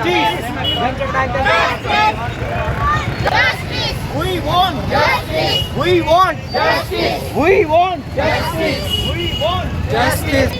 We want justice. We want justice. We want justice. We want justice.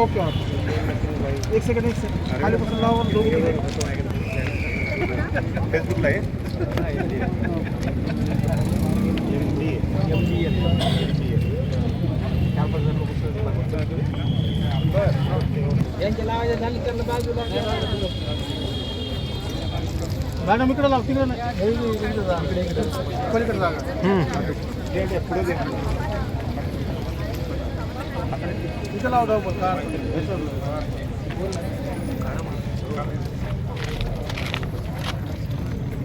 Okay एक second एक second खाली लावून लावा फेसबुकला मॅडम इकडे लाव तिकडे. पलीकडे जागा पुढे इथे लाव धाव पण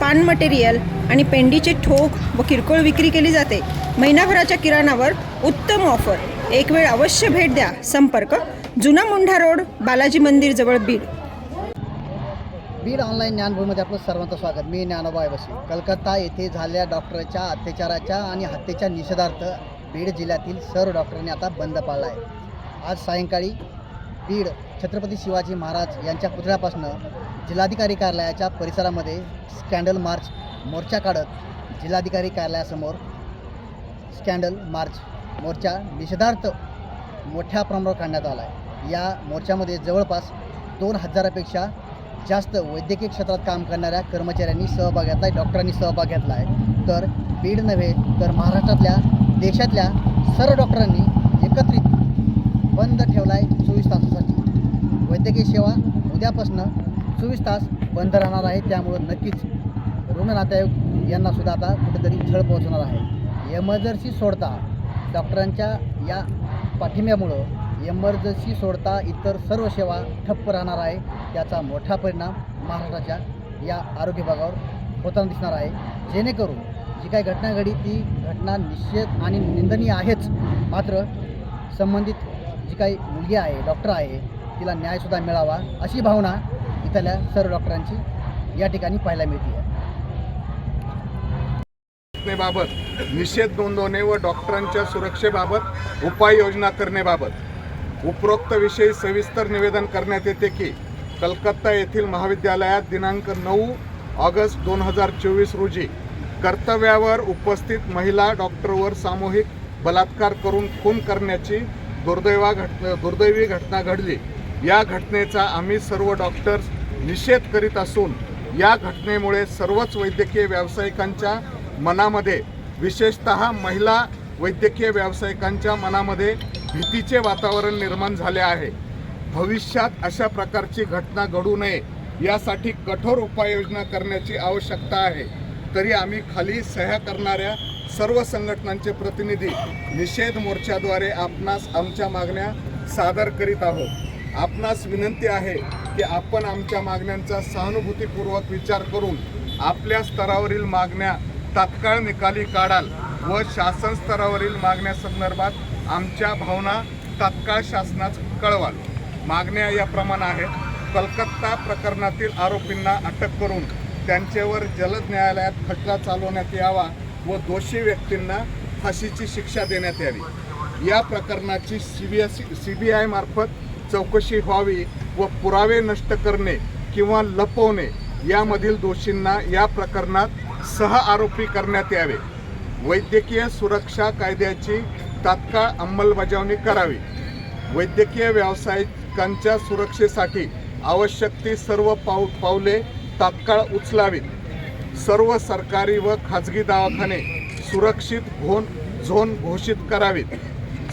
पान मटेरियल आणि पेंडीचे ठोक व किरकोळ विक्री केली जाते. महिनाभराच्या किराणावर उत्तम ऑफर. एक वेळ अवश्य भेट द्या. संपर्क जुना मुंढा रोड बालाजी मंदिर जवळ बीड. बीड ऑनलाईन ज्ञानभूमीमध्ये आपलं सर्वांचं स्वागत. मी ज्ञानोबा बसी कलकत्ता येथे झालेल्या डॉक्टरच्या अत्याचाराच्या आणि हत्येच्या निषेधार्थ बीड जिल्ह्यातील सर्व डॉक्टरांनी आता बंद पाळला आहे. आज सायंकाळी बीड छत्रपती शिवाजी महाराज यांच्या पुतळ्यापासून जिल्हाधिकारी कार्यालयाच्या परिसरामध्ये स्कॅन्डल मार्च मोर्चा काढत जिल्हाधिकारी कार्यालयासमोर स्कॅन्डल मार्च मोर्चा निषेधार्थ मोठ्या प्रमाणावर काढण्यात आला आहे. या मोर्चामध्ये जवळपास दोन हजारापेक्षा जास्त वैद्यकीय क्षेत्रात काम करणाऱ्या कर्मचाऱ्यांनी सहभाग घेतला आहे डॉक्टरांनी सहभाग घेतला आहे. तर बीड नव्हे तर महाराष्ट्रातल्या देशातल्या सर्व डॉक्टरांनी एकत्रित बंद ठेवला आहे चोवीस तासासाठी. वैद्यकीय सेवा उद्यापासून चोवीस तास बंद राहणार आहे त्यामुळं नक्कीच रुग्ण यांनासुद्धा आता कुठेतरी झळ पोहोचणार आहे. एमर्जन्सी सोडता डॉक्टरांच्या या पाठिंब्यामुळं एमर्जन्सी सोडता इतर सर्व सेवा ठप्प राहणार आहे त्याचा मोठा परिणाम महाराष्ट्राच्या या आरोग्य विभागावर होताना दिसणार आहे. जेणेकरून जी काही घटना घडी ती घटना निश्चित आणि निंदनीय आहेच मात्र संबंधित जी काही मुलगी आहे डॉक्टर आहे तिला न्यायसुद्धा मिळावा अशी भावना इथल्या सर्व डॉक्टरांची या ठिकाणी पाहायला मिळते. बाबत निषेध नोंदवणे व डॉक्टरांच्या सुरक्षेबाबत उपाययोजना करण्याबाबत. उपरोक्त विषयी सविस्तर निवेदन करण्यात येते की कलकत्ता येथील महाविद्यालयात दिनांक नऊ ऑगस्ट दोन हजार चोवीस रोजी कर्तव्यावर उपस्थित महिला डॉक्टरवर सामूहिक बलात्कार करून खून करण्याची दुर्दैवा घट दुर्दैवी घटना घडली. या घटनेचा आम्ही सर्व डॉक्टर्स निषेध करीत असून या घटनेमुळे सर्वच वैद्यकीय व्यावसायिकांच्या मनामध्ये विशेषतः महिला वैद्यकीय व्यावसायिकांच्या मनामध्ये भीतीचे वातावरण निर्माण झाले आहे. भविष्यात अशा प्रकारची घटना घडू नये यासाठी कठोर उपाययोजना करण्याची आवश्यकता आहे. तरी आम्ही खाली सह्या करणाऱ्या सर्व संघटनांचे प्रतिनिधी निषेध मोर्चाद्वारे आपणास आमच्या मागण्या सादर करीत आहोत. आपणास विनंती आहे की आपण आमच्या मागण्यांचा सहानुभूतीपूर्वक विचार करून आपल्या स्तरावरील मागण्या तात्काळ निकाली काढाल व शासन स्तरावरील मागण्यासंदर्भात आमच्या भावना तात्काळ शासनास कळवाल. मागण्या याप्रमाणे आहेत. कलकत्ता प्रकरणातील आरोपींना अटक करून त्यांच्यावर जलद न्यायालयात खटला चालवण्यात यावा व दोषी व्यक्तींना फाशीची शिक्षा देण्यात यावी. या प्रकरणाची C B S C B I मार्फत चौकशी व्हावी व पुरावे नष्ट करणे किंवा लपवणे यामधील दोषींना या प्रकरणात सह आरोपी करण्यात यावे. वैद्यकीय सुरक्षा कायद्याची तात्काळ अंमलबजावणी करावी. वैद्यकीय व्यावसायिकांच्या सुरक्षेसाठी आवश्यक ती सर्व पाऊ पावले तात्काळ उचलावीत. सर्व सरकारी व खाजगी दवाखाने सुरक्षित घोन झोन घोषित करावीत.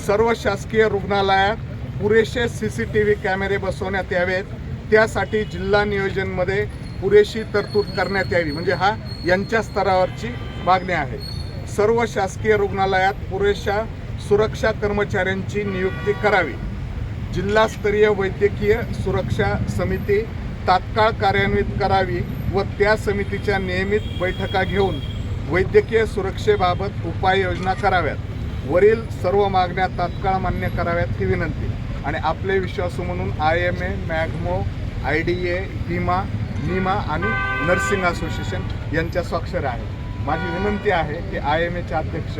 सर्व शासकीय रुग्णालयात पुरेसे सी सी टी व्ही कॅमेरे बसवण्यात यावेत. त्यासाठी जिल्हा नियोजनमध्ये पुरेशी तरतूद करण्यात यावी. म्हणजे हा यांच्या स्तरावरची मागणी आहे. सर्व शासकीय रुग्णालयात पुरेशा सुरक्षा कर्मचाऱ्यांची नियुक्ती करावी. जिल्हास्तरीय वैद्यकीय सुरक्षा समिती तात्काळ कार्यान्वित करावी. व त्या समितीच्या नियमित बैठका घेऊन वैद्यकीय सुरक्षेबाबत उपाययोजना कराव्यात. वरील सर्व मागण्या तात्काळ मान्य कराव्यात ही विनंती. आणि आपले विश्वासू म्हणून I M A MAGMO I D A HIMA NIMA आणि नर्सिंग असोसिएशन यांच्या स्वाक्षर आहेत. माझी विनंती आहे की आय एम एचे अध्यक्ष